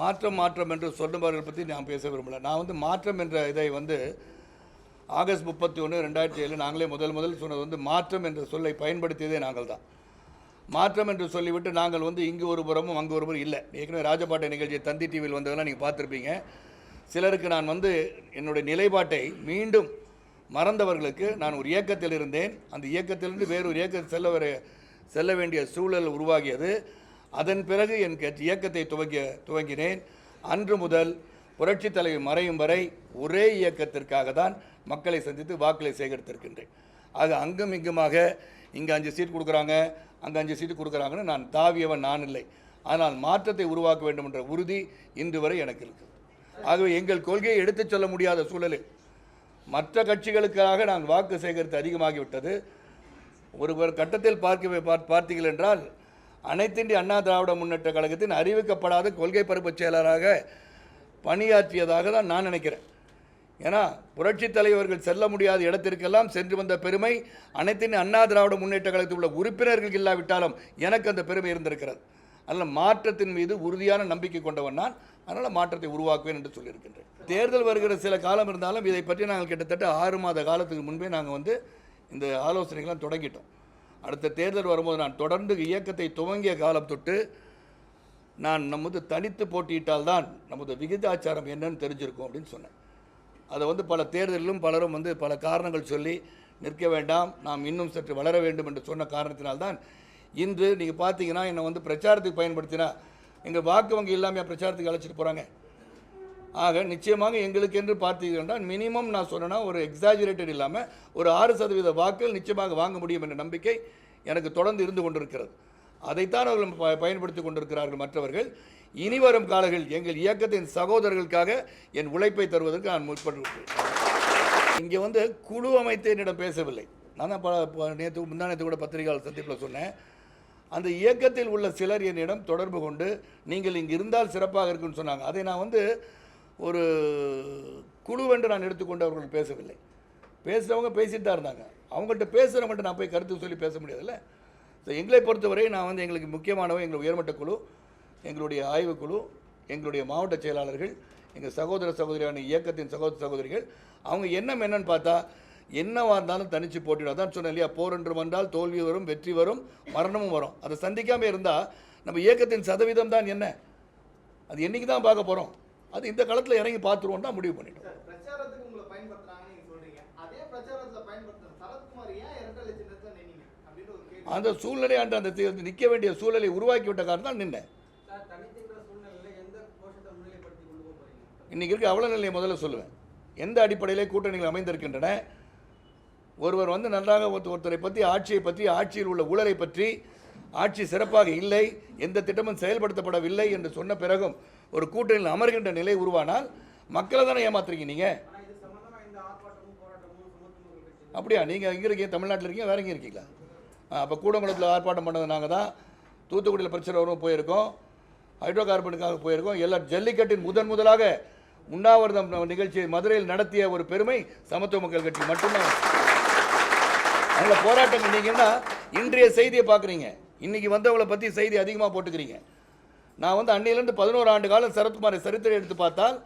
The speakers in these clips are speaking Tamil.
மாற்றம் மாற்றம் என்று சொன்னவர்கள் பற்றி நான் பேச விரும்பல. நான் வந்து மாற்றம் என்ற இதை வந்து ஆகஸ்ட் முப்பத்தி ஒன்று ரெண்டாயிரத்தி ஏழு நாங்களே முதல் முதல் சொன்னது வந்து மாற்றம் என்ற சொல்லை பயன்படுத்தியதே நாங்கள் தான். மாற்றம் என்று சொல்லிவிட்டு நாங்கள் வந்து இங்கு ஒரு புறமும் அங்கு ஒரு புறம் இல்லை. ஏற்கனவே ராஜபாட்டை நிகழ்ச்சியை தந்தி டிவியில் வந்ததெல்லாம் நீங்கள் பார்த்துருப்பீங்க. சிலருக்கு நான் வந்து என்னுடைய நிலைப்பாட்டை மீண்டும் மறந்தவர்களுக்கு நான் ஒரு இயக்கத்தில் இருந்தேன். அந்த இயக்கத்திலிருந்து வேறொரு இயக்கத்தில் செல்ல வர செல்ல வேண்டிய சூழல் உருவாகியது. அதன் பிறகு என் கட்சி- இயக்கத்தை துவங்கிய துவங்கினேன். அன்று முதல் புரட்சித் தலைவர் மறையும் வரை ஒரே இயக்கத்திற்காக தான் மக்களை சந்தித்து வாக்களை சேகரித்திருக்கின்றேன். அது அங்கும் இங்குமாக இங்கே அஞ்சு சீட் கொடுக்குறாங்க அங்கே அஞ்சு சீட்டு கொடுக்குறாங்கன்னு நான் தாவியவன் நான் இல்லை. ஆனால் மாற்றத்தை உருவாக்க வேண்டும் என்ற உறுதி இன்று வரை எனக்கு இருக்குது. ஆகவே எங்கள் கொள்கையை எடுத்துச் சொல்ல முடியாத சூழலில் மற்ற கட்சிகளுக்காக நான் வாக்கு சேகரித்து அதிகமாகிவிட்டது. ஒரு கட்டத்தில் பார்க்க பார்த்தீர்கள் என்றால் அனைத்திந்திய அண்ணா திராவிட முன்னேற்ற கழகத்தின் அறிவிக்கப்படாத கொள்கை பரப்பு செயலராக பணியாற்றியதாக தான் நான் நினைக்கிறேன். ஏன்னா புரட்சித் தலைவர்கள் செல்ல முடியாத இடத்திற்கெல்லாம் சென்று வந்த பெருமை அனைத்தின் அண்ணா திராவிட முன்னேற்ற கழகத்தில் உள்ள உறுப்பினர்கள் இல்லாவிட்டாலும் எனக்கு அந்த பெருமை இருந்திருக்கிறது. அதனால் மாற்றத்தின் மீது உறுதியான நம்பிக்கை கொண்டவன் நான். அதனால் மாற்றத்தை உருவாக்குவேன் என்று சொல்லியிருக்கின்றேன். தேர்தல் வருகிற சில காலம் இருந்தாலும் இதை பற்றி நாங்கள் கிட்டத்தட்ட ஆறு மாத காலத்துக்கு முன்பே நாங்கள் வந்து இந்த ஆலோசனைகள்லாம் தொடங்கிட்டோம். அடுத்த தேர்தல் வரும்போது நான் தொடர்ந்து இயக்கத்தை துவங்கிய காலம் தொட்டு நான் நமது தனித்து போட்டியிட்டால்தான் நமது விகிதாச்சாரம் என்னன்னு தெரிஞ்சிருக்கும் அப்படின்னு சொன்னேன். அதை வந்து பல தேர்தலிலும் பலரும் வந்து பல காரணங்கள் சொல்லி நிற்க வேண்டாம் நாம் இன்னும் சற்று வளர வேண்டும் என்று சொன்ன காரணத்தினால்தான் இன்று நீங்கள் பார்த்தீங்கன்னா என்னை வந்து பிரச்சாரத்துக்கு பயன்படுத்தினா எங்கள் வாக்கு வங்கி இல்லாமல் பிரச்சாரத்துக்கு அழைச்சிட்டு போகிறாங்க ஆக நிச்சயமாக எங்களுக்கு என்று பார்த்தீங்கன்னா மினிமம் நான் சொன்னேன்னா ஒரு எக்ஸாஜுரேட்டட் இல்லாமல் ஒரு ஆறு சதவீத வாக்குகள் நிச்சயமாக வாங்க முடியும் என்ற நம்பிக்கை எனக்கு தொடர்ந்து இருந்து கொண்டிருக்கிறது. அதைத்தான் அவர்கள் ப- பயன்படுத்தி கொண்டிருக்கிறார்கள் மற்றவர்கள். இனி வரும் காலங்களில் எங்கள் இயக்கத்தின் சகோதரர்களுக்காக என் உழைப்பை தருவதற்கு நான் முற்பட்டிருக்கிறேன். இங்கே வந்து குழு அமைத்து என்னிடம் பேசவில்லை. நான் தான் பல நேற்று முந்தானத்து கூட பத்திரிகையாளர் சந்திப்பில் சொன்னேன். அந்த இயக்கத்தில் உள்ள சிலர் என்னிடம் தொடர்பு கொண்டு நீங்கள் இங்கே இருந்தால் சிறப்பாக இருக்குன்னு சொன்னாங்க. அதை நான் வந்து ஒரு குழுவென்று நான் எடுத்துக்கொண்டு அவர்கள் பேசவில்லை. பேசுகிறவங்க பேசிட்டு தான் இருந்தாங்க. அவங்கள்ட்ட பேசுகிறவங்கள்ட்ட நான் போய் கருத்து சொல்லி பேச முடியாதுல்ல? ஸோ எங்களை பொறுத்தவரை நான் வந்து எங்களுக்கு முக்கியமானவை எங்கள் உயர்மட்ட குழு எங்களுடைய ஆய்வுக்குழு எங்களுடைய மாவட்ட செயலாளர்கள் எங்கள் சகோதர சகோதரியான இயக்கத்தின் சகோதர சகோதரிகள் அவங்க எண்ணம் என்னன்னு பார்த்தா என்னவா இருந்தாலும் தனித்து போட்டிடும் அதான் சொன்னேன் இல்லையா? போர் என்று வந்தால் தோல்வி வரும் வெற்றி வரும் மரணமும் வரும். அதை சந்திக்காமல் இருந்தால் நம்ம இயக்கத்தின் சதவீதம் தான் என்ன? அது என்னைக்கு தான் பார்க்க போகிறோம் அது இந்த காலத்தில் இறங்கி பார்த்துருவோம் தான் முடிவு பண்ணிட்டோம். அந்த சூழ்நிலை அன்று அந்த நிற்க வேண்டிய சூழலை உருவாக்கி விட்ட காரணம் தான் நின்னேன். இன்றைக்கி இருக்க அவல நிலையை முதல்ல சொல்லுவேன். எந்த அடிப்படையிலே கூட்டணிகள் அமைந்திருக்கின்றன? ஒருவர் வந்து நன்றாக ஒருத்த- ஒருத்தரை பற்றி ஆட்சியை பற்றி ஆட்சியில் உள்ள ஊழலை பற்றி ஆட்சி சிறப்பாக இல்லை எந்த திட்டமும் செயல்படுத்தப்படவில்லை என்று சொன்ன பிறகும் ஒரு கூட்டணியில் அமர்கின்ற நிலை உருவானால் மக்களை தானே ஏமாத்துறீங்க நீங்கள் அப்படியா? நீங்கள் இங்கே இருக்கீங்க தமிழ்நாட்டில் இருக்கீங்க வேற எங்கே இருக்கீங்களா? அப்போ கூடங்குளத்தில் ஆர்ப்பாட்டம் பண்ணது நாங்கள் தான். தூத்துக்குடியில் பிரச்சனை வரும் போயிருக்கோம். ஹைட்ரோ கார்பனுக்காக போயிருக்கோம். எல்லா ஜல்லிக்கட்டின் முதன் முதலாக உண்ணாவிரதம் நிகழ்ச்சியை மதுரையில் நடத்திய ஒரு பெருமை சமத்துவ மக்கள் கட்சி மட்டும்தான். அதில் போராட்டங்கள் நீங்கன்னா இன்றைய செய்தியை பார்க்குறீங்க? இன்றைக்கி வந்தவங்களை பற்றி செய்தி அதிகமாக போட்டுக்கிறீங்க. நான் வந்து அன்னையிலேருந்து பதினோரு ஆண்டு காலம் சரத்குமாரை சரித்திரம் எடுத்து பார்த்தால்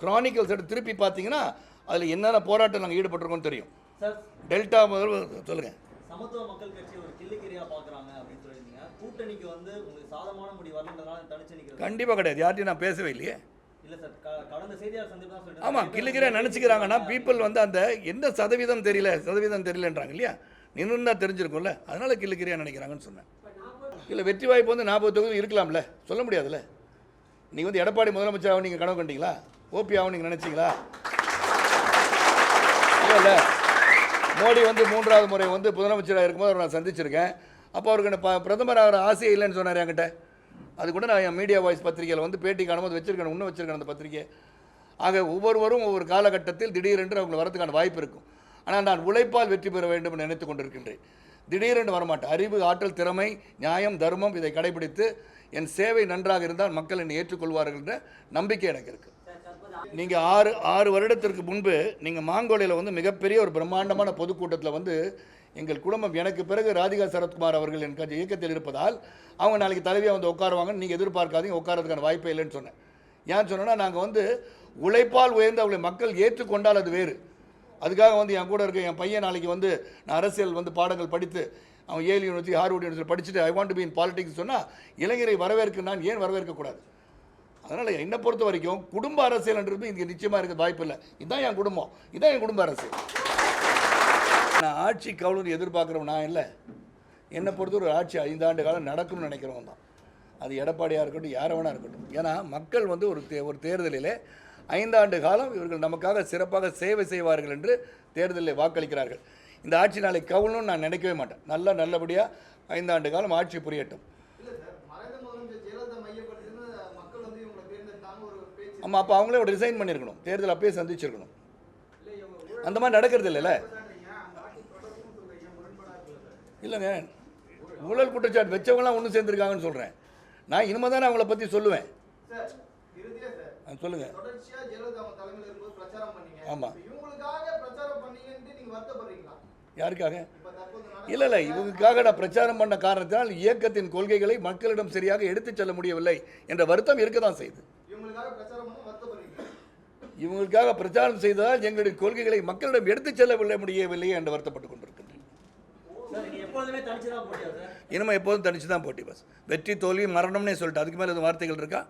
கிரானிக்கல்ஸ் எடுத்து திருப்பி பார்த்தீங்கன்னா அதில் என்னென்ன போராட்டம் நாங்கள் ஈடுபட்டிருக்கோம்னு தெரியும். சார் டெல்டா முதல் சொல்லுங்கள் சமத்துவ மக்கள் கட்சி ஒரு கிள்ளிக்கிரியா பாக்குறாங்க அப்படின்னு சொல்லியிருந்தீங்க. கூட்டணிக்கு வந்து உங்களுக்கு சாதகமான முடிவு வரலன்றதுனால தனிச்சு நிக்கிறது கண்டிப்பாக கிடையாது. யார்ட்டையும் நான் பேசவே இல்லையே. இல்ல சார் கடந்த செய்தியாளர் சந்திப்பு தான் சொல்லிட்டு ஆமாம் கிள்ளுக்கிறேன் நினச்சிக்கிறாங்கன்னா பீப்புள் வந்து அந்த எந்த சதவீதம் தெரியல சதவீதம் தெரியலன்றாங்க இல்லையா? நின்று தெரிஞ்சிருக்கும்ல. அதனால கிள்ளுக்கிறியா நினைக்கிறாங்கன்னு சொன்னேன். இல்லை வெற்றி வாய்ப்பு வந்து நாற்பது தொகுதி இருக்கலாம்ல. சொல்ல முடியாதுல்ல. நீங்கள் வந்து எடப்பாடி முதலமைச்சராக நீங்கள் கனவு கண்டீங்களா? ஓபியாவும் நீங்கள் நினச்சிங்களா? இல்லை மோடி வந்து மூன்றாவது முறை வந்து முதலமைச்சராக இருக்கும்போது அவரை நான் சந்திச்சிருக்கேன். அப்போ அவருக்கு ப- பிரதமர் ஆகிற ஆசையே இல்லைன்னு சொன்னார் என்கிட்ட. அது கூட நான் என் மீடியா வாய்ஸ் பத்திரிகையில் வந்து பேட்டி காணும்போது வச்சிருக்கேன் இன்னும் வச்சிருக்கேன் அந்த பத்திரிகை ஆக ஒவ்வொருவரும் ஒவ்வொரு காலகட்டத்தில் திடீரென்று அவங்களை வரதுக்கான வாய்ப்பு இருக்கும். ஆனால் நான் உழைப்பால் வெற்றி பெற வேண்டும் என்று நினைத்து கொண்டிருக்கின்றேன். திடீரென்று வரமாட்டேன். அறிவு ஆற்றல் திறமை நியாயம் தர்மம் இதை கடைபிடித்து என் சேவை நன்றாக இருந்தால் மக்கள் என்னை ஏற்றுக்கொள்வார்கள் என்ற நம்பிக்கை எனக்கு இருக்குது நீங்கள் ஆறு ஆறு வருடத்திற்கு முன்பு நீங்கள் மாங்கோலையில் வந்து மிகப்பெரிய ஒரு பிரம்மாண்டமான பொதுக்கூட்டத்தில் வந்து எங்கள் குடும்பம் எனக்கு பிறகு ராதிகா சரத்குமார் அவர்கள் என் கட்சி இயக்கத்தில் இருப்பதால் அவங்க நாளைக்கு தலைவியாக வந்து உட்காருவாங்கன்னு நீங்கள் எதிர்பார்க்காதீங்க உட்காரதுக்கான வாய்ப்பே இல்லைன்னு சொன்னேன். ஏன் சொன்னோன்னா நாங்கள் வந்து உழைப்பால் உயர்ந்து அவளை மக்கள் ஏற்றுக்கொண்டால் அது வேறு. அதுக்காக வந்து என் கூட இருக்க என் பையன் நாளைக்கு வந்து நான் அரசியல் வந்து பாடங்கள் படித்து அவன் ஏல் யூனிவர்சிட்டி ஹார்வர்ட் யூனிவர்சிட்டி படிச்சுட்டு I want be in politics சொன்னால் இளைஞரை வரவேற்க நான் ஏன் வரவேற்கக்கூடாது அதனால் என்னை பொறுத்த வரைக்கும் குடும்ப அரசியல்ன்றது இங்கே நிச்சயமாக இருக்க வாய்ப்பு இல்லை. இதுதான் என் குடும்பம். இதுதான் என் குடும்ப அரசியல். நான் ஆட்சி கவுளுன்னு எதிர்பார்க்குறவன் நான் இல்லை. என்னை பொறுத்த ஒரு ஆட்சி ஐந்தாண்டு காலம் நடக்கும்னு நினைக்கிறவன் தான். அது எடப்பாடியாக இருக்கட்டும் யாரை வேணா இருக்கட்டும். ஏன்னா மக்கள் வந்து ஒரு தே ஒரு தேர்தலிலே ஐந்தாண்டு காலம் இவர்கள் நமக்காக சிறப்பாக சேவை செய்வார்கள் என்று தேர்தலில் வாக்களிக்கிறார்கள். இந்த ஆட்சி நாளை கவுளணும்னு நான் நினைக்கவே மாட்டேன். நல்லா நல்லபடியாக ஐந்தாண்டு காலம் ஆட்சி புரியட்டும். ஆமாம் அப்போ அவங்களே ஒரு ரிசைன் பண்ணியிருக்கணும். தேர்தல் அப்பயே சந்திச்சிருக்கணும். அந்த மாதிரி நடக்கிறது இல்லைல்ல? இல்லைங்க ஊழல் குற்றச்சாட்டு வச்சவங்களாம் ஒன்று சேர்ந்துருக்காங்கன்னு சொல்கிறேன் நான் இனிமே தானே அவங்கள பற்றி சொல்லுவேன். சார் இறுதியா சார் ஆ, சொல்லுங்கள் தொடர்ச்சியா ஜெயலலிதா அவங்க தலைமையில இருக்கும்போது பிரச்சாரம் பண்ணீங்க. ஆமா. இப்ப இவங்களுக்காக பிரச்சாரம் பண்ணீங்கன்ட்டு நீங்க வருத்தப்படுறீங்களா? யாருக்காக? இல்லை இல்லை இவங்களுக்காக நான் பிரச்சாரம் பண்ண காரணத்தினால் இயக்கத்தின் கொள்கைகளை மக்களிடம் சரியாக எடுத்துச் செல்ல முடியவில்லை என்ற வருத்தம் இருக்க தான் செய்யுது இவங்களுக்காக பிரச்சாரம் பண்ண வருத்தப்படுறீங்க இவங்களுக்காக பிரச்சாரம் செய்ததால் எங்களுடைய கொள்கைகளை மக்களிடம் எடுத்துச் செல்லவில்லை முடியவில்லை என்று வருத்தப்பட்டு கொண்டிருக்கின்றேன். சார் நீங்க எப்பொழுதுமே தனிச்சு தான் போட்டியா சார் இனிமே எப்போதும் தனிச்சு தான் போட்டி பஸ் வெற்றி தோல்வி மரணம்னே சொல்லிட்டு அதுக்கு மேலே எதுவும் வார்த்தைகள் இருக்கா?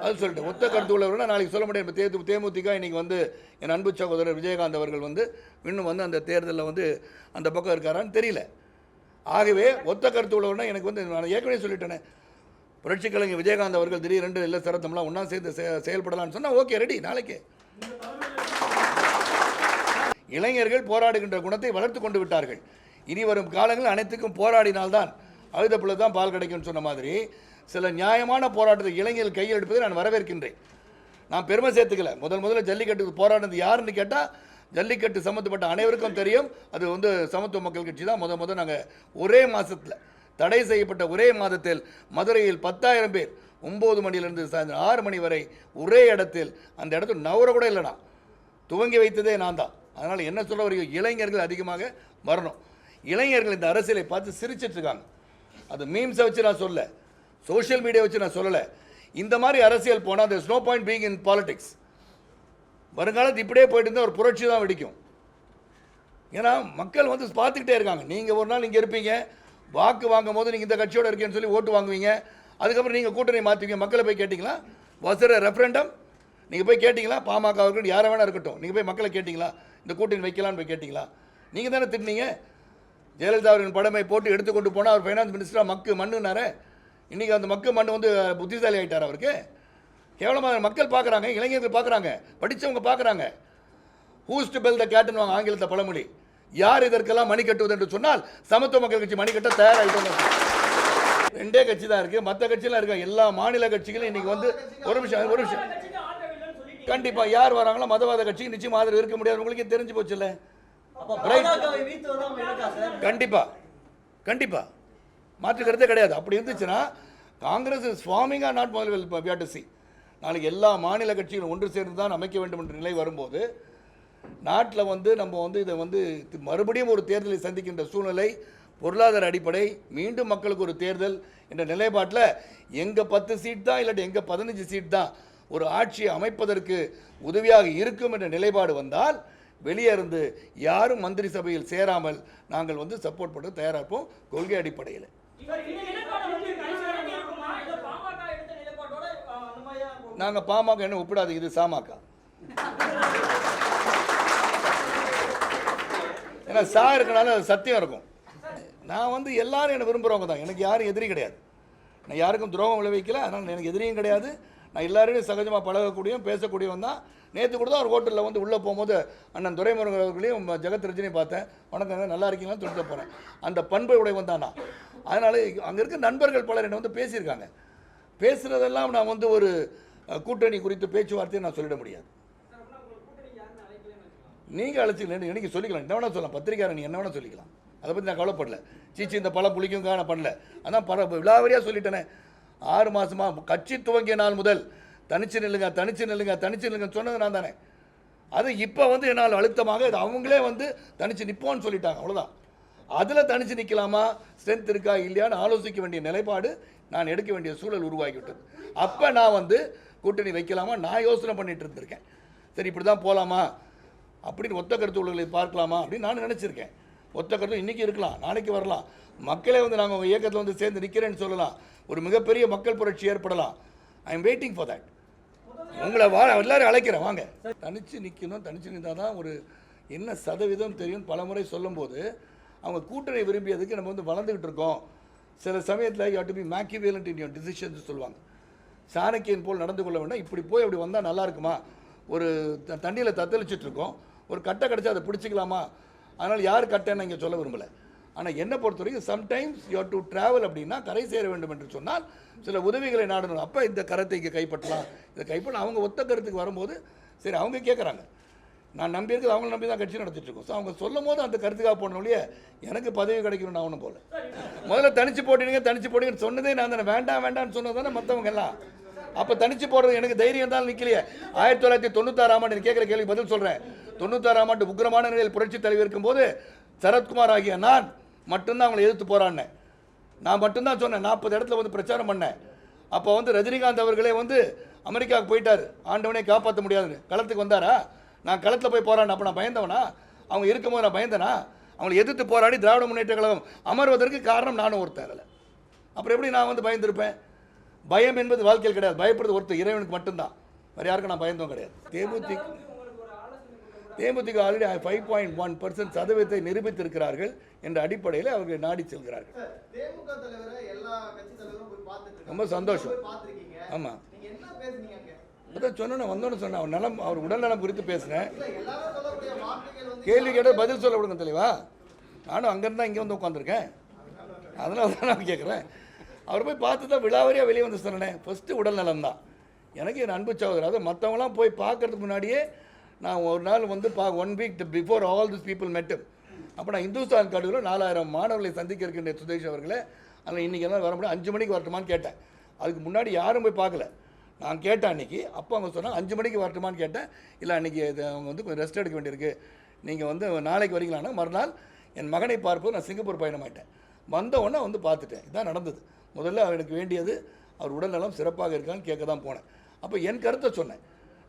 அது சொல்லிட்டு. ஒத்த கருத்து உள்ளவர்கள் நாளைக்கு சொல்ல முடியும் இப்போ தே தேமுதிக இன்றைக்கி வந்து என் அன்பு சகோதரர் விஜயகாந்த் அவர்கள் வந்து இன்னும் வந்து அந்த தேர்தலில் வந்து அந்த பக்கம் இருக்காரான்னு தெரியல. ஆகவே ஒத்த கருத்து உள்ளவர்னா எனக்கு வந்து நான் ஏற்கனவே சொல்லிட்டேனே. புரட்சி கலைஞர் விஜயகாந்த் அவர்கள் திடீரென்று இல்லை சிரத்தம்லாம் ஒன்றா சேர்ந்து செ- செயல்படலாம்னு சொன்னால் ஓகே ரெடி நாளைக்கு. இளைஞர்கள் போராடுகின்ற குணத்தை வளர்த்து கொண்டு விட்டார்கள். இனி வரும் காலங்களில் அனைத்துக்கும் போராடினால்தான் அழுத பிள்ளை தான் பால் கிடைக்கும்னு சொன்ன மாதிரி சில நியாயமான போராட்டத்தை இளைஞர்கள் கையில் எடுப்பதை நான் வரவேற்கின்றேன். நான் பெருமை சேர்த்துக்கல. முதல் முதல்ல ஜல்லிக்கட்டுக்கு போராடினது யாருன்னு கேட்டால் ஜல்லிக்கட்டு சம்மந்தப்பட்ட அனைவருக்கும் தெரியும். அது வந்து சமத்துவ மக்கள் கட்சி தான். முத முத நாங்கள் ஒரே மாதத்தில் தடை செய்யப்பட்ட ஒரே மாதத்தில் மதுரையில் பத்தாயிரம் பேர் ஒம்பது மணியிலிருந்து சாயந்தரம் ஆறு மணி வரை ஒரே இடத்தில் அந்த இடத்துல நவர கூட இல்லைனா துவங்கி வைத்ததே நான் தான். அதனால் என்ன சொல்ல வரைக்கும் இளைஞர்கள் அதிகமாக வரணும். இளைஞர்கள் இந்த அரசியலை பார்த்து சிரிச்சிட்ருக்காங்க அது மீம்ஸை வச்சு நான் சொல்ல. சோஷியல் மீடியா வச்சு நான் சொல்லலை. இந்த மாதிரி அரசியல் போனால் thus no point being in politics வருங்காலத்து இப்படியே போயிட்டு இருந்தால் ஒரு புரட்சி தான் வெடிக்கும். ஏன்னா மக்கள் வந்து பார்த்துக்கிட்டே இருக்காங்க. நீங்கள் ஒரு நாள் இங்கே இருப்பீங்க வாக்கு வாங்கும் போது நீங்கள் இந்த கட்சியோடு இருக்கேன்னு சொல்லி ஓட்டு வாங்குவீங்க. அதுக்கப்புறம் நீங்கள் கூட்டணி மாற்றுவீங்க மக்களை போய் கேட்டிங்களா? வசர ரெஃபரண்டம் நீங்கள் போய் கேட்டிங்களா? பாமக இருக்கட்டும் யாரை வேணா இருக்கட்டும். நீங்கள் போய் மக்களை கேட்டிங்களா? இந்த கூட்டணி வைக்கலான்னு போய் கேட்டிங்களா? நீங்கள் தானே திட்டினீங்க? ஜெயலலிதா அவரின் படமை போட்டு எடுத்துக்கொண்டு போனால் அவர் ஃபைனான்ஸ் மினிஸ்டராக மக்கு மண்ணுனாரே. இன்றைக்கி அந்த மக்கு மண்ணு வந்து புத்திசாலி ஆகிட்டார் அவருக்கு. கேவலமாக மக்கள் பார்க்குறாங்க இளைஞர்கள் பார்க்குறாங்க படித்தவங்க பார்க்குறாங்க ஹூஸ் டு பெல் த கேட்டுன்னு வாங்க ஆங்கிலத்தை பழமொழி. யார் இதற்கெல்லாம் மணி கட்டுவது என்று சொன்னால் சமத்துவ மக்கள் கட்சி மணி கட்ட தயாராகிட்டு ரெண்டே கட்சி தான் இருக்குது மற்ற கட்சியெலாம் இருக்க எல்லா மாநில கட்சிகளும் இன்றைக்கி வந்து ஒரு நிமிஷம் ஒரு நிமிஷம். கண்டிப்பாக யார் வராங்களோ மதவாத கட்சிக்கு நிச்சயம் ஆதரவு இருக்க முடியாது. உங்களுக்கே தெரிஞ்சு இலக்கா சார்? கண்டிப்பாக கண்டிப்பாக மாற்றுக்கிறதே கிடையாது. அப்படி இருந்துச்சுன்னா Congress is forming or not முதல் டு சி. நாளைக்கு எல்லா மாநில கட்சிகளும் ஒன்று சேர்ந்து தான் அமைக்க வேண்டும் என்ற நிலை வரும்போது நாட்டில் வந்து நம்ம வந்து இதை வந்து மறுபடியும் ஒரு தேர்தலை சந்திக்கின்ற சூழ்நிலை பொருளாதார அடிப்படை மீண்டும் மக்களுக்கு ஒரு தேர்தல் என்ற நிலைப்பாட்டில் எங்கள் பத்து சீட் தான் இல்லாட்டி எங்கள் பதினஞ்சு சீட் தான் ஒரு ஆட்சியை அமைப்பதற்கு உதவியாக இருக்கும் என்ற நிலைப்பாடு வந்தால் வெளியே இருந்து யாரும் மந்திரி சபையில் சேராமல் நாங்கள் வந்து சப்போர்ட் பண்ண தயாராக இருப்போம் கொள்கை அடிப்படையில். நாங்கள் பாமக என்ன ஒப்பிடாது இது சாமாக்கா. ஏன்னா சா இருக்கனால அது சத்தியம் இருக்கும். நான் வந்து எல்லாரும் என்னை விரும்புகிறவங்க தான். எனக்கு யாரும் எதிரி கிடையாது. நான் யாருக்கும் துரோகம் விளைவிக்கல. அதனால் எனக்கு எதிரியும் கிடையாது. நான் எல்லாரையும் சகஜமாக பழகக்கூடியவன் பேசக்கூடியவன் தான். நேற்று கூட தான் ஒரு ஹோட்டலில் வந்து உள்ளே போகும்போது அண்ணன் துரைமுருகன் அவர்களையும் ஜெகத் ரஜினியும் பார்த்தேன். வணக்கம் நல்லா இருக்கீங்களான்னு சொல்லிட்டு போகிறேன் அந்த பண்பை உடையவன் தான் நான். அதனால் அங்கே இருக்க நண்பர்கள் பலர் என்னை வந்து பேசியிருக்காங்க. பேசுகிறதெல்லாம் நான் வந்து ஒரு கூட்டணி குறித்து பேச்சுவார்த்தையை நான் சொல்லிட முடியாது. நீங்கள் அழைச்சிக்கல எனக்கு சொல்லிக்கலாம். என்ன வேணால் சொல்லலாம். பத்திரிக்காரன் நீ என்ன வேணால் சொல்லிக்கலாம். அதை பற்றி நான் கவலைப்படல. சீச்சி இந்த பழம் புளிக்குங்க நான் பண்ணல. அதான் பல விழாவரியாக சொல்லிட்டேனே. ஆறு மாதமாக கட்சி துவங்கிய நாள் முதல் தனிச்சு நில்லுங்க தனிச்சு நில்லுங்க தனிச்சு நில்லுங்கன்னு சொன்னது நான் தானே. அது இப்போ வந்து என்னால் அழுத்தமாக இது அவங்களே வந்து தனிச்சு நிற்போன்னு சொல்லிட்டாங்க. அவ்வளோதான் அதில் தனிச்சு நிற்கலாமா ஸ்ட்ரென்த் இருக்கா? இல்லையான்னு ஆலோசிக்க வேண்டிய நிலைப்பாடு நான் எடுக்க வேண்டிய சூழல் உருவாகிவிட்டது. அப்போ நான் வந்து கூட்டணி வைக்கலாமா? நான் யோசனை பண்ணிட்டு இருந்திருக்கேன். சரி இப்படி தான் போகலாமா அப்படின்னு ஒத்த கருத்து உள்ளவர்களை பார்க்கலாமா அப்படின்னு நான் நினச்சிருக்கேன். ஒத்த கருத்து இன்றைக்கி இருக்கலாம் நாளைக்கு வரலாம். மக்களே வந்து நாங்கள் உங்கள் இயக்கத்தில் வந்து சேர்ந்து நிற்கிறேன்னு சொல்லலாம். ஒரு மிகப்பெரிய மக்கள் புரட்சி ஏற்படலாம். I am waiting for that உங்களை வா எல்லாரும் அழைக்கிறேன் வாங்க. தனித்து நிற்கணும் தனிச்சு நின்றால் தான் ஒரு என்ன சதவீதம் தெரியும் பலமுறை சொல்லும்போது அவங்க கூட்டணி விரும்பியதுக்கு நம்ம வந்து வளர்ந்துக்கிட்டு இருக்கோம். சில சமயத்தில் you to be Machiavellian in your decisions சொல்லுவாங்க. சாணக்கியன் போல் நடந்து கொள்ள வேண்டாம். இப்படி போய் அப்படி வந்தால் நல்லா இருக்குமா? ஒரு த- தண்ணியில் தத்தளிச்சிட்ருக்கோம் ஒரு கட்டை கிடச்சா அதை பிடிச்சிக்கலாமா? அதனால் யார் கட்டைன்னு இங்கே சொல்ல விரும்பலை. ஆனால் என்னை பொறுத்த வரைக்கும் சம்டைம்ஸ் யூ டு ட்ராவல் அப்படின்னா கரை சேர வேண்டும் என்று சொன்னால் சில உதவிகளை நாடணும். அப்போ இந்த கரத்தை இங்கே கைப்பற்றலாம். இதை கைப்பற்ற அவங்க ஒத்த கருத்துக்கு வரும்போது சரி அவங்க கேட்குறாங்க நான் நம்பியிருக்கிறது அவங்கள நம்பி தான் கட்சி நடத்திட்டு இருக்கோம் ஸோ அவங்க சொல்லும் போது அந்த கருத்துக்காக போன எனக்கு பதவி கிடைக்கணும்னு அவனும் போல முதல்ல தனிச்சு போட்டீங்க தனிச்சு போட்டீங்கன்னு சொன்னதே நான் தானே. வேண்டாம் வேண்டாம்னு சொன்னது தானே மற்றவங்க எல்லாம். அப்போ தனிச்சு போடுறது எனக்கு தைரியம் இருந்தாலும் நிற்கலையே ஆயிரத்தி தொள்ளாயிரத்தி தொண்ணூத்தாறாம் ஆண்டு கேட்குற கேள்வி பதில் சொல்கிறேன் தொண்ணூத்தாறாம் ஆண்டு உக்கிரமான நிலையில் புரட்சி தலைவர் இருக்கும்போது சரத்குமார் ஆகிய நான் மட்டும்தான் அவங்களை எதிர்த்து போராடினேன். நான் மட்டும்தான் சொன்னேன் நாற்பது இடத்துல வந்து பிரச்சாரம் பண்ணேன். அப்போ வந்து ரஜினிகாந்த் அவர்களே வந்து அமெரிக்காவுக்கு போயிட்டார். ஆண்டவனே காப்பாற்ற முடியாதுன்னு. களத்துக்கு வந்தாரா? நான் களத்தில் போய் போராடினேன் அப்போ நான் பயந்தவனா? அவங்க இருக்கும்போது நான் பயந்தனா? அவங்களை எதிர்த்து போராடி திராவிட முன்னேற்ற கழகம் அமர்வதற்கு காரணம் நானும் ஒருத்தன் அதில். அப்புறம் எப்படி நான் வந்து பயந்திருப்பேன்? பயம் என்பது வாழ்க்கையில் கிடையாது. பயப்படுறது ஒருத்தர் இறைவனுக்கு மட்டும்தான். வேறு யாருக்கும் நான் பயந்தவன் கிடையாது. DMDK DMDK already five point one percent சதவீதத்தை நிரூபித்திருக்கிறார்கள் என்ற அடிப்படையில் அவர்கள் நாடி செல்கிறார்கள். ரொம்ப சந்தோஷம். போய் அதான் சொன்னேன் வந்தோன்னு சொன்னேன். அவர் நலம் அவர் உடல்நலம் குறித்து பேசினேன். கேள்வி கேட்டால் பதில் சொல்ல விடுங்க தெளிவா? நானும் அங்கேருந்து தான் இங்கே வந்து உட்காந்துருக்கேன் அதனால தான் நான் கேட்குறேன் அவர் போய் பார்த்து தான் விழாவரியாக வெளியே வந்து சொன்னேன். ஃபஸ்ட்டு உடல் நலம் தான். எனக்கு என் அன்பு சகோதரர். அதாவது மற்றவங்களாம் போய் பார்க்கறதுக்கு முன்னாடியே நான் ஒரு நாள் வந்து பா one week before all this people மெட்டும் அப்போ நான் இந்துஸ்தான் கல்லூரியில் நாலாயிரம் மாணவர்களை சந்திக்க இருக்கின்ற சுதேஷ் அவர்களே அதில் இன்றைக்கி எல்லாம் வர முடியும் அஞ்சு மணிக்கு வரட்டுமான்னு கேட்டேன். அதுக்கு முன்னாடி யாரும் போய் பார்க்கல. நான் கேட்டேன் அன்றைக்கி அப்போ அவங்க சொன்னாங்க அஞ்சு மணிக்கு வரட்டுமான்னு கேட்டேன். இல்லை அன்றைக்கி அவங்க வந்து கொஞ்சம் ரெஸ்ட் எடுக்க வேண்டியிருக்கு. நீங்கள் வந்து நாளைக்கு வரீங்களான்னா மறுநாள் என் மகனை பார்ப்பது நான் சிங்கப்பூர் பயணமாயிட்டேன் வந்த உடனே வந்து பார்த்துட்டேன். இதான் நடந்தது. முதல்ல எனக்கு வேண்டியது அவர் உடல்நலம் சிறப்பாக இருக்கான்னு கேட்க தான் போனேன். அப்போ என் கருத்தை சொன்னேன்.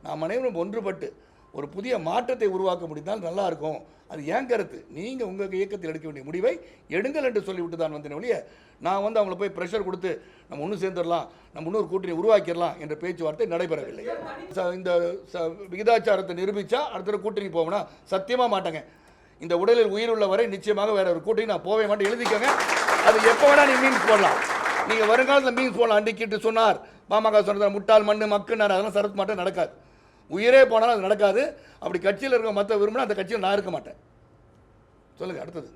நாம் அனைவரும் ஒன்றுபட்டு ஒரு புதிய மாற்றத்தை உருவாக்க முடிந்தால் நல்லா இருக்கும் அது ஏன் கருத்து? நீங்கள் உங்கள் இயக்கத்தில் எடுக்க வேண்டிய முடிவை எடுங்கள் என்று சொல்லிவிட்டு தான் வந்தேன் ஒழிய நான் வந்து அவங்கள போய் ப்ரெஷர் கொடுத்து நம்ம ஒன்று சேர்ந்துடலாம் நம்ம இன்னொரு கூட்டணி உருவாக்கிடலாம் என்ற பேச்சுவார்த்தை நடைபெறவில்லை. ச- இந்த ச- விகிதாச்சாரத்தை நிரூபித்தா அடுத்த கூட்டணி போகணும்னா சத்தியமாக மாட்டேங்க. இந்த உடலில் உயிர் உள்ள வரை நிச்சயமாக வேற ஒரு கூட்டணி நான் போவே மாட்டேன். எழுதிக்கோங்க. அது எப்போ வேணால் நீ மீன்ஸ் போடலாம். நீங்கள் வருங்காலத்தில் மீன்ஸ் போடலாம். அண்டிக்கிட்டு சொன்னார் பாமக சொன்னது முட்டாள் மண் மக்குன்னார் அதெல்லாம் சரத் மாட்டேன் நடக்காது. உயிரே போனாலும் அது நடக்காது. அப்படி கட்சியில் இருக்க மற்ற விரும்பினா அந்த கட்சியில் நான் இருக்க மாட்டேன். சொல்லுங்க அடுத்தது.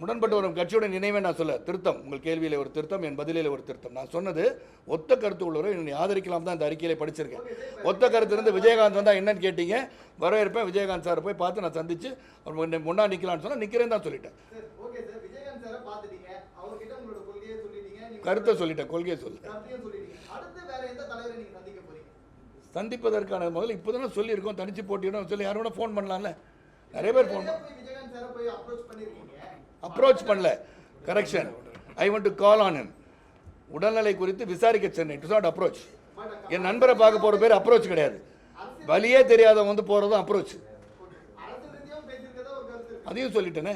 உடன்பட்டு வரும் கட்சியோட நினைவை நான் சொல்ல திருத்தம். உங்கள் கேள்வியில் ஒரு திருத்தம் என் பதிலில் ஒரு திருத்தம். நான் சொன்னது ஒத்த கருத்து உள்ளவரை என்னை ஆதரிக்கலாம் தான் இந்த அறிக்கையில படிச்சிருக்கேன். ஒத்த கருத்து இருந்து விஜயகாந்த் வந்தால் என்னன்னு கேட்டீங்க. வரவேற்பேன் விஜயகாந்த் சாரை போய் பார்த்து நான் சந்திச்சு அவர் முன்ன- நிற்கலான்னு சொன்னால் நிற்கிறேன் தான் சொல்லிட்டேன். கருத்தை சொல்லிட்டேன் கொள்கையை சொல்ல கருத்தையும் சொல்லிட்டீங்க அடுத்து வேற எந்த தலைவரை நீங்க சந்திக்க போறீங்க? சந்திப்பதற்கான முதல்ல இப்போ தானே சொல்லியிருக்கோம் தனிச்சு போட்டியிடும் சொல்லி யாரும் ஃபோன் பண்ணலாம்ல? நிறைய பேர் ஃபோன் அப்ரோச் பண்ணல. Correction I want to call on உடல்நிலை குறித்து விசாரிக்க சென்னேன் இட்ஸ் நாட் அப்ரோச் என் நண்பரை பார்க்க போகிற பேர் அப்ரோச் கிடையாது. வழியே தெரியாதவன் வந்து போகிறதும் அப்ரோச் அதையும் சொல்லிட்டேனே.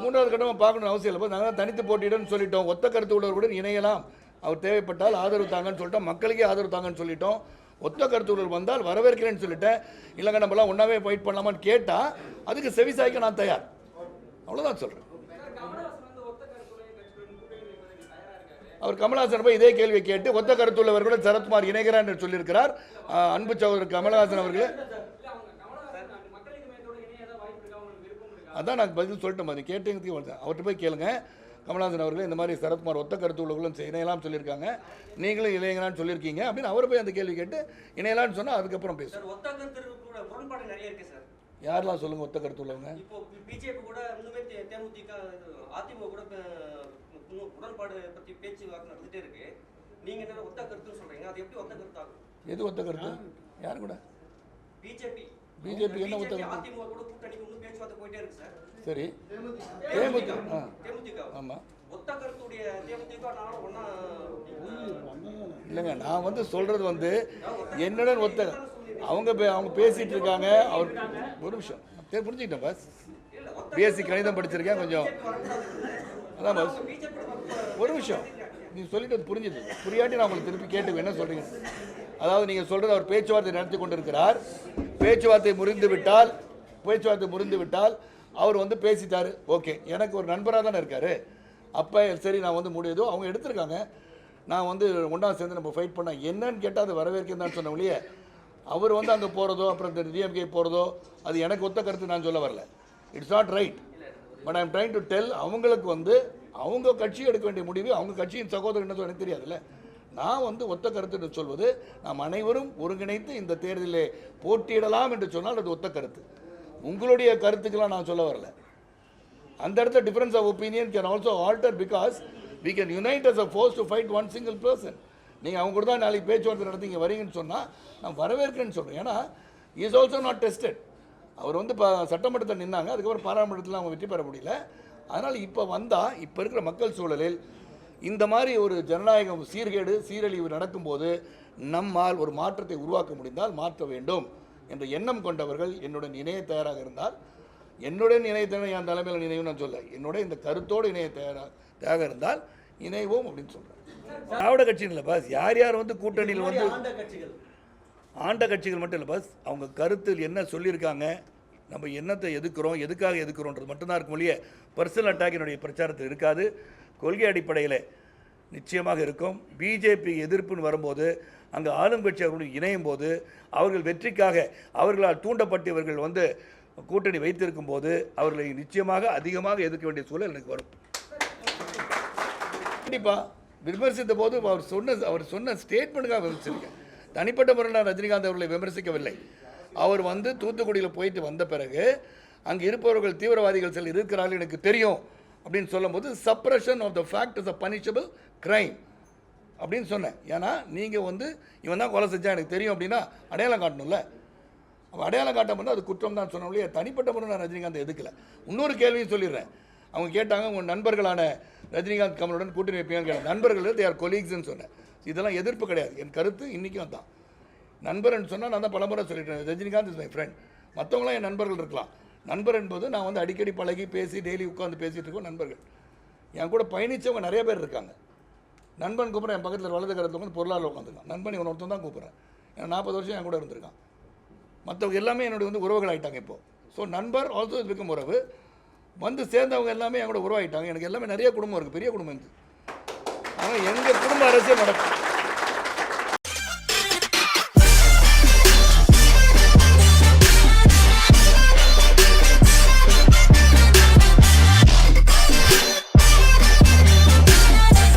மூன்றாவது கட்டமாக பார்க்கணும் அவசியம் இல்லை. நாங்கள் தான் தனித்து போட்டியிடன்னு சொல்லிட்டோம். ஒத்த கருத்து உள்ளவர்களுடன் இணையலாம். அவர் தேவைப்பட்டால் ஆதரவு தாங்கன்னு சொல்லிட்டோம். மக்களுக்கே ஆதரவு தாங்கன்னு சொல்லிட்டோம். ஒத்த கருத்து வந்தால் வரவேற்கிறேன்னு சொல்லிட்டேன். இல்லைங்க நம்மலாம் ஒன்றாவே ஃபைட் பண்ணலாமான்னு கேட்டால் அதுக்கு செவிசாய்க்க நான் தயார். அவ்வளோதான் சொல்கிறேன் அவர் கமலஹாசன் போய் இதே கேள்வி கேட்டு ஒத்த கருத்துள்ளவர்களுடன் சரத்குமார் இணைகிறார் என்று சொல்லியிருக்கிறார். அன்பு சகோதரர் கமலஹாசன் அவர்களே. அதான் நான் பதில் சொல்லிட்டேன் அது கேட்டதுக்கு அவர்கிட்ட போய் கேளுங்க. கமலஹாசன் அவர்களே இந்த மாதிரி சரத்குமார் ஒத்த கருத்து உள்ளவர்களும் இணையலாம் சொல்லியிருக்காங்க. நீங்களும் இணையங்களான்னு சொல்லியிருக்கீங்க. அப்படின்னு அவர் போய் அந்த கேள்வி கேட்டு இணையலாம்னு சொன்னால் அதுக்கப்புறம் சார் யாரெல்லாம் சொல்லுங்கள் ஒத்த கருத்து உள்ளவங்க? இப்போ பிஜேபி கூட இன்னுமே தேமுதிக அதிமுக கூட உடன்பாடு பத்தி பேச்சு வாக்கு நடந்துட்டே இருக்கு. நீங்க என்ன ஒத்த கருத்துன்னு சொல்றீங்க. அது எப்படி ஒத்த கருத்து ஆகும் எது ஒத்த கருத்து? யார் கூட? பிஜேபி. பிஜேபி என்ன இருக்கு சார். தேமுதிக. ஆமாம் இல்லைங்க நான் வந்து சொல்கிறது வந்து என்னுடன் ஒத்த அவங்க அவங்க பேசிகிட்டு இருக்காங்க அவர் ஒரு நிமிஷம். சரி புரிஞ்சுக்கிட்டேன் பாஸ் பிஎஸ்சி கணிதம் படிச்சிருக்கேன் கொஞ்சம் அதான் பாஸ் ஒரு நிமிஷம். நீ சொல்லிட்டு புரிஞ்சுது. புரியாட்டி நான் உங்களுக்கு திருப்பி கேட்டு என்ன சொல்கிறீங்க அதாவது நீங்கள் சொல்கிறது அவர் பேச்சுவார்த்தை நடத்தி கொண்டிருக்கிறார். பேச்சுவார்த்தை முறிந்து விட்டால் பேச்சுவார்த்தை முறிந்து விட்டால் அவர் வந்து பேசிட்டார். ஓகே எனக்கு ஒரு நண்பராக தானே இருக்கார். அப்போ சரி நான் வந்து முடியுதோ அவங்க எடுத்திருக்காங்க. நான் வந்து ஒன்றா சேர்ந்து நம்ம ஃபைட் பண்ண என்னன்னு கேட்டால் அது வரவேற்கிறேன் தான் சொன்ன ஒழிய அவர் வந்து அங்கே போகிறதோ அப்புறம் இந்த டிஎம்கே போகிறதோ அது எனக்கு ஒத்த கருத்து நான் சொல்ல வரல. It's not right but I'm trying to tell அவங்களுக்கு வந்து அவங்க கட்சி எடுக்க வேண்டிய முடிவு அவங்க கட்சியின் சகோதரர் என்ன எனக்கு தெரியாதுல்ல. நான் வந்து ஒத்த கருத்து என்று சொல்வது நாம் அனைவரும் ஒருங்கிணைத்து இந்த தேர்தலில் போட்டியிடலாம் என்று சொன்னால் அது ஒத்த கருத்து. உங்களுடைய கருத்துக்கெல்லாம் நான் சொல்ல வரல. அந்த இடத்துல difference of opinion can also alter because we can unite as a force to fight one single person நீங்கள் அவங்க கூட தான் நாளைக்கு பேச்சுவார்த்தை நடத்தி இங்கே வரீங்கன்னு சொன்னால் நான் வரவேற்கிறேன்னு சொல்கிறேன் ஏன்னா இஸ் ஆல்சோ நாட் டெஸ்டட் அவர் வந்து இப்போ சட்டமன்றத்தில் நின்னாங்க அதுக்கப்புறம் பாராளுமன்றத்தில் அவங்க வெற்றி பெற முடியல. அதனால் இப்போ வந்தால் இப்போ இருக்கிற மக்கள் சூழலில் இந்த மாதிரி ஒரு ஜனநாயகம் சீர்கேடு சீரழிவு நடக்கும்போது நம்மால் ஒரு மாற்றத்தை உருவாக்க முடிந்தால் மாற்ற வேண்டும் என்ற எண்ணம் கொண்டவர்கள் என்னுடன் இணைய தயாராக இருந்தால் என்னுடன் இணைய தயாராக என் தலைமையில் இணையும் நான் சொல்ல என்னோட இந்த கருத்தோடு இணைய தயாராக தயாராக இருந்தால் இணைவோம் அப்படின்னு சொல்கிறேன் திராவிட கட்சின்னு இல்லை பாஸ். யார் யார் வந்து கூட்டணியில் வந்து ஆண்ட கட்சிகள். ஆண்ட கட்சிகள் மட்டும் இல்லை பாஸ். அவங்க கருத்தில் என்ன சொல்லியிருக்காங்க நம்ம என்னத்தை எதுக்குறோம் எதுக்காக எதுக்குறோன்றது மட்டும்தான் இருக்கும் ஒழிய பர்சனல் அட்டாக் என்னுடைய பிரச்சாரத்தில் இருக்காது. கொள்கை அடிப்படையில் நிச்சயமாக இருக்கும். பிஜேபி எதிர்ப்புன்னு வரும்போது அங்கே ஆளும் கட்சி அவர்களுடன் இணையும் போது அவர்கள் வெற்றிக்காக அவர்களால் தூண்டப்பட்டு இவர்கள் வந்து கூட்டணி வைத்திருக்கும் போது அவர்களை நிச்சயமாக அதிகமாக எதிர்க்க வேண்டிய சூழல் எனக்கு வரும். கண்டிப்பாக விமர்சித்த போது அவர் சொன்ன அவர் சொன்ன ஸ்டேட்மெண்ட்டுக்காக விமர்சிச்சிருக்கேன். தனிப்பட்ட முறையில் நான் ரஜினிகாந்த் அவர்களை விமர்சிக்கவில்லை. அவர் வந்து தூத்துக்குடியில் போயிட்டு வந்த பிறகு அங்கே இருப்பவர்கள் தீவிரவாதிகள் சில இருக்கிறார்கள் எனக்கு தெரியும் அப்படின்னு சொல்லும்போது suppression of the fact is a punishable crime அப்படின்னு சொன்னேன். ஏன்னா நீங்கள் வந்து இவன் தான் கொலை செஞ்சா எனக்கு தெரியும் அப்படின்னா அடையாளம் காட்டணும்ல. அவன் அடையாளம் காட்ட முடியாது அது குற்றம் தான் சொன்ன இல்லையா? தனிப்பட்ட முறை நான் ரஜினிகாந்த் எதுக்கல. இன்னொரு கேள்வியும் சொல்லிடுறேன். அவங்க கேட்டாங்க உங்கள் நண்பர்களான ரஜினிகாந்த் கமலுடன் கூட்டணி வைப்பீங்கன்னு கேட்டாங்க. நண்பர்கள் தேர் கொலீக்ஸ்னு சொன்னேன். இதெல்லாம் எதிர்ப்பு கிடையாது. என் கருத்து இன்றைக்கும் தான் நண்பர்னு சொன்னால் நான் தான் பலமுறை சொல்லிட்டேன். ரஜினிகாந்த் இஸ் மை ஃப்ரெண்ட் மற்றவங்களாம் என் நண்பர்கள் இருக்கலாம். நண்பர் என்பது நான் வந்து அடிக்கடி பழகி பேசி டெய்லி உட்காந்து பேசிகிட்டு இருக்கோம் நண்பர்கள். என் கூட பயணித்தவங்க நிறைய பேர் இருக்காங்க. நண்பன் கூப்பிட்றேன் என் பக்கத்தில் வலது கரத்தில் உட்காந்து பொருளாளர் உட்காந்துருக்கான் நண்பன் இவன் ஒருத்தன் தான் கூப்பிட்றேன். ஏன்னா நாற்பது வருஷம் என் கூட இருந்திருக்கான். மற்றவங்க எல்லாமே என்னுடைய வந்து உறவுகள் ஆகிட்டாங்க இப்போது ஸோ நண்பர் ஆல்சோ இருக்கும் உறவு. வந்து சேர்ந்தவங்க எல்லாமே என் கூட உறவாகிட்டாங்க எனக்கு எல்லாமே நிறைய குடும்பம் இருக்குது பெரிய குடும்பம் இருக்குது ஆனால் எங்கள் குடும்ப அரசியல் நடக்கும்?